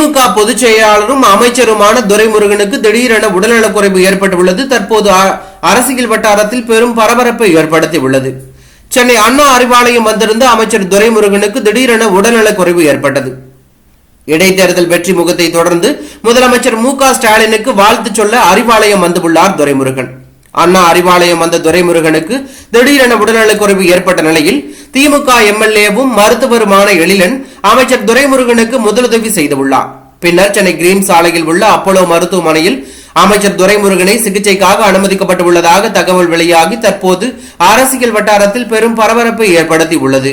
திமுக பொதுச் செயலாளரும் அமைச்சருமான துரைமுருகனுக்கு திடீரென உடல்நலக்குறைவு ஏற்பட்டுள்ளது. தற்போது அரசியல் வட்டாரத்தில் பெரும் பரபரப்பை ஏற்படுத்தியுள்ளது. சென்னை அண்ணா அறிவாலயம் வந்திருந்த அமைச்சர் துரைமுருகனுக்கு திடீரென உடல்நலக்குறைவு ஏற்பட்டது. இடைத்தேர்தல் வெற்றி முகத்தை தொடர்ந்து முதலமைச்சர் மு க ஸ்டாலினுக்கு வாழ்த்து சொல்ல அறிவாலயம் வந்துள்ளார் துரைமுருகன். அண்ணா அறிவாலயம் வந்த துரைமுருகனுக்கு திடீரென உடல்நலக்குறைவு ஏற்பட்ட நிலையில் திமுக எம்எல்ஏவும் மருத்துவருமான எழிலன் அமைச்சர் துரைமுருகனுக்கு முதலுதவி செய்துள்ளார். பின்னர் சென்னை கிரீன் சாலையில் உள்ள அப்போலோ மருத்துவமனையில் அமைச்சர் துரைமுருகனை சிகிச்சைக்காக அனுமதிக்கப்பட்டுள்ளதாக தகவல் வெளியாகி தற்போது அரசியல் வட்டாரத்தில் பெரும் பரபரப்பை ஏற்படுத்தியுள்ளது.